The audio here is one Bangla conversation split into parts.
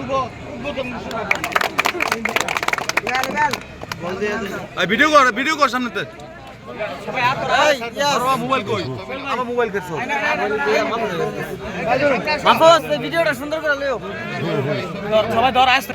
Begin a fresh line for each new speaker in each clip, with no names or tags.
শুভ উদ্বোধন।
ভিডিও কর ভিডিও কর
মাহফুজ এই ভিডিওটা সুন্দর করে লিও সবাই ধর আসতে?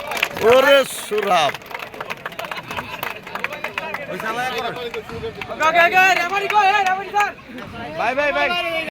ওরে সুরাব। ভাই ভাই ভাই